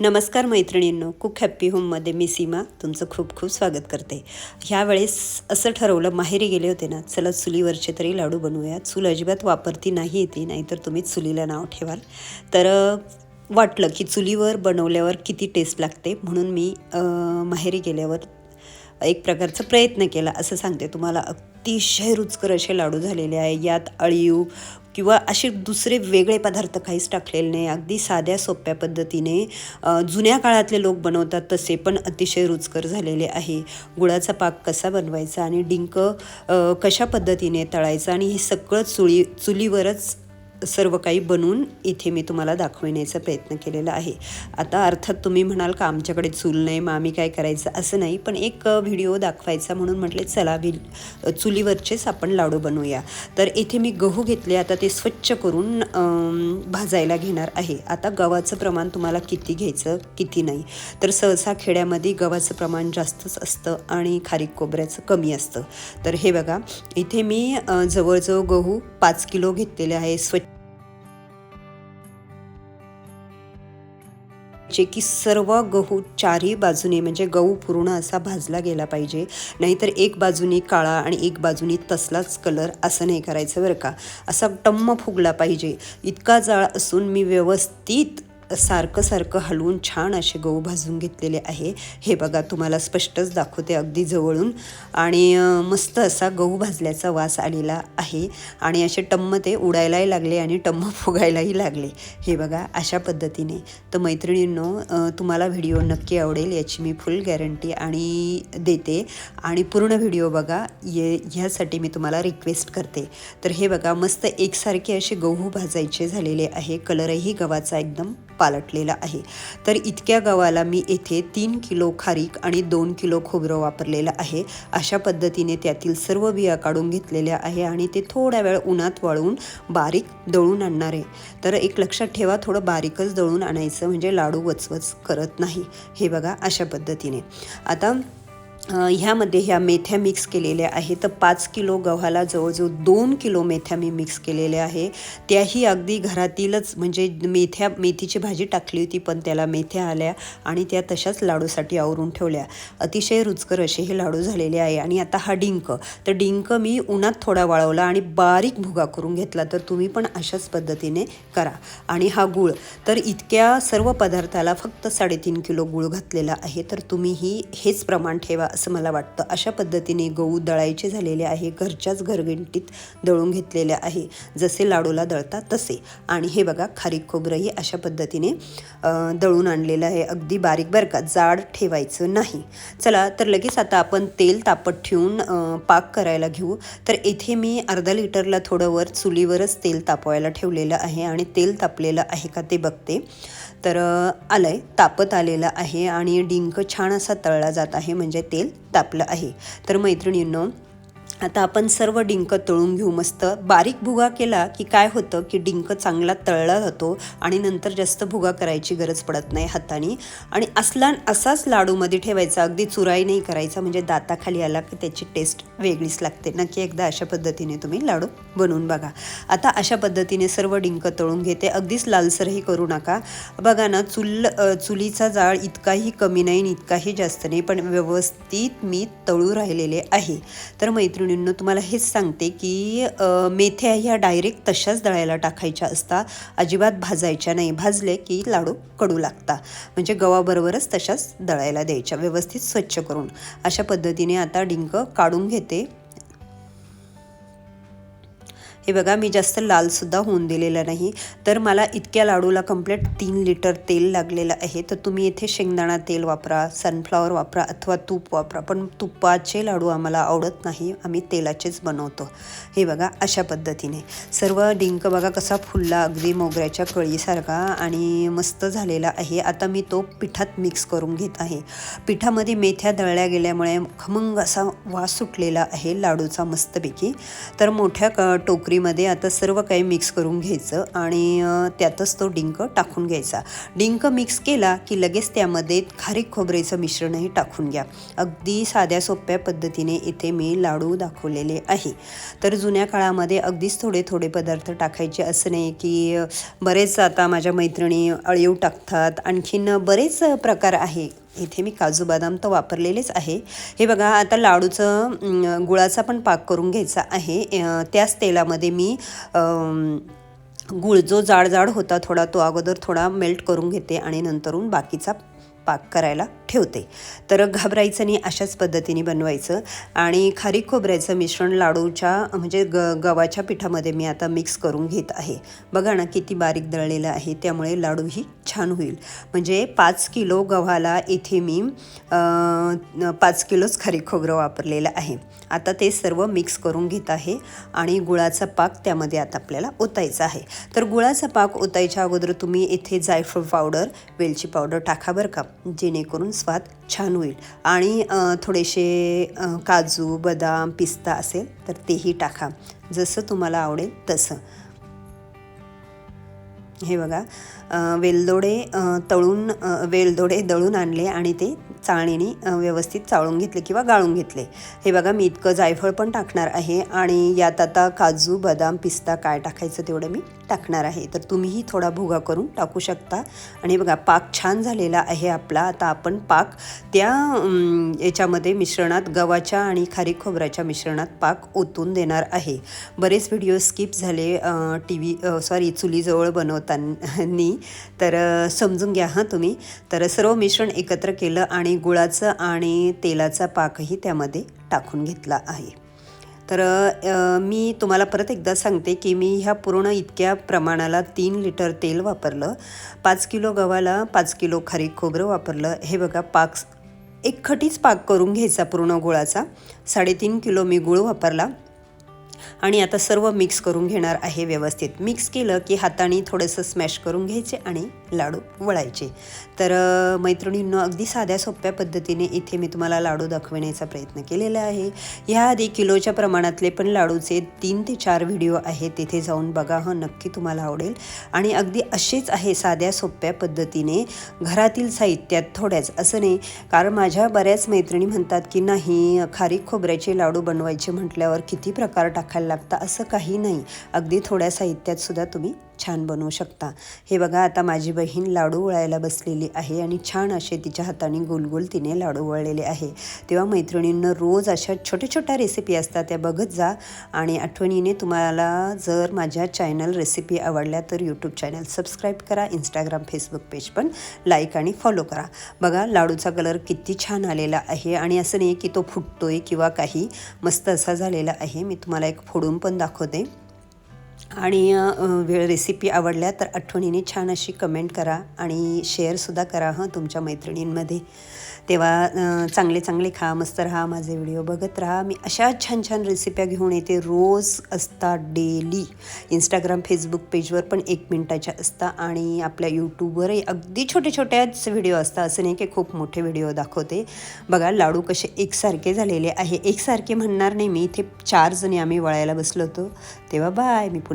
नमस्कार मैत्रिणींनो cook happy होममध्ये मी सीमा तुमचं खूप खूप स्वागत करते. ह्यावेळेस असं ठरवलं माहेरी गेले होते ना चला चुलीवरचे तरी लाडू बनवूया चूल अजिबात वापरती नाही येते नाहीतर तुम्ही चुलीला नाव ठेवाल. तर वाटलं की चुलीवर बनवल्यावर किती टेस्ट लागते म्हणून मी माहेरी गेल्यावर एक प्रकारचा प्रयत्न केला. असं सांगते तुम्हाला अतिशय रुचकर असे लाडू झालेले आहे. यात अळीव किंवा असे दुसरे वेगळे पदार्थ काहीच टाकलेले नाही. अगदी साध्या सोप्या पद्धतीने जुन्या काळातले लोक बनवतात तसे पण अतिशय रुचकर झालेले आहे. गुळाचा पाक कसा बनवायचा आणि डिंक कशा पद्धतीने तळायचा आणि हे सगळं चुळी चुलीवरच सर्व काही बनवून इथे मी तुम्हाला दाखवण्याचा प्रयत्न केलेला आहे. आता अर्थात तुम्ही म्हणाल का आमच्याकडे चूल नाही मग आम्ही काय करायचं असं नाही पण एक व्हिडिओ दाखवायचा म्हणून म्हटले चला वि चुलीवरचेच आपण लाडू बनवूया. तर इथे मी गहू घेतले आता ते स्वच्छ करून भाजायला घेणार आहे. आता गव्हाचं प्रमाण तुम्हाला किती घ्यायचं किती नाही. तर सहसा खेड्यामध्ये गव्हाचं प्रमाण जास्तच असतं आणि खारीक कोबऱ्याचं कमी असतं. तर हे बघा इथे मी जवळजवळ गहू पाच किलो घेतलेले आहे स्वच्छ जे की सर्व गहू चारही बाजूने म्हणजे गहू पूर्ण असा भाजला गेला पाहिजे. नाहीतर एक बाजूनी काळा आणि एक बाजूनी तसलाच कलर असं नाही करायचं बरं का. असा टम्म फुगला पाहिजे. इतका जाळ असून मी व्यवस्थित सारखं सारखं हलवून छान असे गहू भाजून घेतलेले आहे. हे बघा तुम्हाला स्पष्टच दाखवते अगदी जवळून. आणि मस्त असा गहू भाजल्याचा वास आलेला आहे. आणि असे टम्म ते उडायलाही लागले आणि टम्म फुगायलाही लागले. हे बघा अशा पद्धतीने. तर मैत्रिणींनो तुम्हाला व्हिडिओ नक्की आवडेल याची मी फुल गॅरंटी आणि देते. आणि पूर्ण व्हिडिओ बघा ये ह्यासाठी मी तुम्हाला रिक्वेस्ट करते. तर हे बघा मस्त एकसारखे असे गहू भाजायचे झालेले आहे. कलरही गव्हाचा एकदम पालटलेला आहे. तर इतक्या गव्हाला मी येथे तीन किलो खारीक आणि दोन किलो खोबरं वापरलेलं आहे. अशा पद्धतीने त्यातील सर्व बिया काढून घेतलेल्या आहे आणि ते थोड्या वेळ उन्हात वाळवून बारीक दळून आणणार आहे. तर एक लक्षात ठेवा थोडं बारीकच दळून आणायचं म्हणजे लाडू वचवच करत नाही. हे बघा अशा पद्धतीने. आता ह्यामध्ये ह्या मेथ्या मिक्स केलेल्या आहे तर पाच किलो गव्हाला जवळजवळ दोन किलो मेथ्या मी मिक्स केलेल्या आहे. त्याही अगदी घरातीलच म्हणजे मेथ्या मेथीची भाजी टाकली होती पण त्याला मेथ्या आल्या आणि त्या तशाच लाडूसाठी आवरून ठेवल्या. अतिशय रुचकर असे हे लाडू झालेले आहे. आणि आता हा डिंक. तर डिंक मी उन्हात थोडा वाळवला आणि बारीक भुगा करून घेतला तर तुम्ही पण अशाच पद्धतीने करा. आणि हा गूळ. तर इतक्या सर्व पदार्थाला फक्त साडेतीन किलो गूळ घातलेला आहे तर तुम्हीही हेच प्रमाण ठेवा असं मला वाटतं. अशा पद्धतीने गहू दळायचे झालेले आहे घरच्याच घरगिंटीत दळून घेतलेले आहे. जसे लाडूला दळतात तसे. आणि हे बघा खारीक खोबरंही अशा पद्धतीने दळून आणलेलं आहे. अगदी बारीक बरं का जाड ठेवायचं नाही. चला तर लगेच आता आपण तेल तापत ठेवून पाक करायला घेऊ. तर येथे मी अर्धा लिटरला थोडं वर चुलीवरच तेल तापवायला ठेवलेलं आहे. आणि तेल तापलेलं आहे का ते बघते. तर आलं आहे तापत आलेलं आहे. आणि डिंक छान असा तळला जात आहे. म्हणजे तेल तापलं आहे. तर मैत्रिणींनो आता आपण सर्व डिंक तळून घेऊ मस्त. बारीक भुगा केला की काय होतं की डिंक चांगला तळला जातो आणि नंतर जास्त भुगा करायची गरज पडत नाही हाताने. आणि असला असाच लाडूमध्ये ठेवायचा अगदी चुराई नाही करायचा म्हणजे दाताखाली आला की त्याची टेस्ट वेगळीच लागते. नक्की एकदा अशा पद्धतीने तुम्ही लाडू बनवून बघा. आता अशा पद्धतीने सर्व डिंक तळून घेते. अगदीच लालसरही करू नका. बघा ना चुल चुलीचा जाळ इतकाही कमी नाही इतकाही जास्त नाही पण व्यवस्थित मी तळू राहिलेले आहे. तर मैत्रिणींनो तुम्हाला हेच सांगते की मेथ्या ह्या डायरेक्ट तशाच दळायला टाकायच्या असता. अजिबात भाजायच्या नाही. भाजले की लाडू कडू लागता. म्हणजे गव्हाबरोबरच तशाच दळायला द्यायच्या. व्यवस्थित स्वच्छ करून. अशा पद्धतीने आता डिंक काढून घेते. हे बघा मी जास्त लालसुद्धा होऊन दिलेलं नाही. तर मला इतक्या लाडूला कंप्लीट तीन लिटर तेल लागलेलं आहे. तर तुम्ही इथे शेंगदाणा तेल वापरा सनफ्लॉवर वापरा अथवा तूप वापरा. पण तुपाचे लाडू आम्हाला आवडत नाही. आम्ही तेलाचेच बनवतो. हे बघा अशा पद्धतीने. सर्व डिंक बघा कसा फुलला अगदी मोगऱ्याच्या कळीसारखा आणि मस्त झालेला आहे. आता मी तो पिठात मिक्स करून घेत आहे. पिठामध्ये मेथ्या दळल्या गेल्यामुळे खमंग असा वास सुटलेला आहे लाडूचा मस्तपैकी. तर मोठ्या क टोकरी भाकरीमध्ये आता सर्व काही मिक्स करून घ्यायचं आणि त्यातच तो डिंक टाकून घ्यायचा. डिंक मिक्स केला की लगेच त्यामध्ये खारीक खोबरेचं मिश्रणही टाकून घ्या. अगदी साध्या सोप्या पद्धतीने इथे मी लाडू दाखवलेले आहे. तर जुन्या काळामध्ये अगदीच थोडे थोडे पदार्थ टाकायचे असं नाही की बरेच आता माझ्या मैत्रिणी अळीव टाकतात. आणखीन बरेच प्रकार आहे. इथे मी काजू बदाम तर वापरलेलेच आहे. हे बघा आता लाडूचं गुळाचा पण पाक करून घ्यायचा आहे. त्याच तेलामध्ये मी गुळ जो जाड जाड होता थोडा तो अगोदर थोडा मेल्ट करून घेते आणि नंतरून बाकीचा पाक करायला ठेवते. तर घाबरायचं नाही अशाच पद्धतीने बनवायचं. आणि खारीक खोबऱ्याचं मिश्रण लाडूच्या म्हणजे ग गव्हाच्या पिठामध्ये मी आता मिक्स करून घेत आहे. बघा ना किती बारीक दळलेलं आहे त्यामुळे लाडूही छान होईल. म्हणजे पाच किलो गव्हाला इथे मी पाच किलोच खारीक खोबरं वापरलेलं आहे. आता ते सर्व मिक्स करून घेत आहे आणि गुळाचा पाक त्यामध्ये आता आपल्याला ओतायचा आहे. तर गुळाचा पाक ओतायच्या अगोदर तुम्ही इथे जायफळ पावडर वेलची पावडर टाका बरं का जेणेकरून स्वाद छान होईल. आणि थोडेसे काजू बदाम पिस्ता असेल तर तेही टाका. जसं तुम्हाला आवडेल तसं. हे बघा वेलदोडे तळून वेलदोडे दळून आणले आणि ते चाळणीने व्यवस्थित चाळून घेतले किंवा गाळून घेतले. हे बघा मी इतकं जायफळ पण टाकणार आहे आणि यात आता काजू बदाम पिस्ता काय टाकायचं तेवढं मी टाकणार आहे. तर तुम्हीही थोडा भुगा करून टाकू शकता. आणि बघा पाक छान झालेला आहे आपला. आता आपण पाक त्या याच्यामध्ये मिश्रणात गव्हाच्या आणि खारीक खोबऱ्याच्या मिश्रणात पाक ओतून देणार आहे. बरेच व्हिडिओ स्किप झाले टी व्ही सॉरी चुलीजवळ बनवताना तर समजून घ्या हां तुम्ही. तर सर्व मिश्रण एकत्र केलं आणि गुळाचं आणि तेलाचा पाकही त्यामध्ये टाकून घेतला आहे. तर मी तुम्हाला परत एकदा सांगते की मी ह्या पूर्ण इतक्या प्रमाणाला तीन लिटर तेल वापरलं. पाच किलो गव्हाला पाच किलो खारीक खोबरं वापरलं. हे बघा पाक एक खटीच पाक करून घ्यायचा पूर्ण गुळाचा. साडेतीन किलो मी गुळ वापरला. आणि आता सर्व मिक्स करून घेणार आहे व्यवस्थित. मिक्स केलं की हाताने थोडंसं स्मॅश करून घ्यायचे आणि लाडू वळायचे. तर मैत्रिणींना मैत्रिणींनो अगदी साध्या सोप्या पद्धतीने इथे मी तुम्हाला लाडू दाखविण्याचा प्रयत्न केलेला आहे. ह्याआधी किलोच्या प्रमाणातले पण लाडूचे तीन ते चार व्हिडिओ आहेत तिथे जाऊन बघा हं नक्की तुम्हाला आवडेल. आणि अगदी असेच आहे साध्या सोप्या पद्धतीने घरातील साहित्यात थोड्याच असं नाही. कारण माझ्या बऱ्याच मैत्रिणी म्हणतात की नाही खारीक खोबऱ्याचे लाडू बनवायचे म्हटल्यावर किती प्रकार टाकायला लागतं असं काही नाही. अगदी थोड्या साहित्यात सुद्धा तुम्ही छान बनवू शकता. हे बघा आता माझी बहीण लाडू वळायला बसलेली आहे आणि छान असे तिच्या हाताने गोलगोल तिने लाडू वळलेले आहे. तेव्हा मैत्रिणींना रोज अशा छोट्या छोट्या रेसिपी असतात त्या बघत जा. आणि आठवणीने तुम्हाला जर माझ्या चॅनल रेसिपी आवडल्या तर यूट्यूब चॅनल सबस्क्राईब करा इंस्टाग्राम फेसबुक पेज पण लाईक आणि फॉलो करा. बघा लाडूचा कलर किती छान आलेला आहे आणि असं नाही की तो फुटतोय किंवा काही मस्त असा झालेला आहे. मी तुम्हाला एक फोडून पण दाखवते. आणि वेळ रेसिपी आवडल्या तर आठवणीने छान अशी कमेंट करा आणि शेअरसुद्धा करा हं तुमच्या मैत्रिणींमध्ये. तेव्हा चांगले चांगले खा मस्त राहा माझे व्हिडिओ बघत राहा. मी अशा छान छान रेसिप्या घेऊन येते. रोज असतात डेली इंस्टाग्राम फेसबुक पेजवर पण एक मिनटाच्या असता आणि आपल्या यूट्यूबवरही अगदी छोटे छोट्याच व्हिडिओ असतात असं नाही की खूप मोठे व्हिडिओ दाखवते. बघा लाडू कसे एकसारखे झालेले आहे. एकसारखे म्हणणार नाही मी. इथे चार जणी आम्ही वळायला बसलो होतो. तेव्हा बाय मी पुन्हा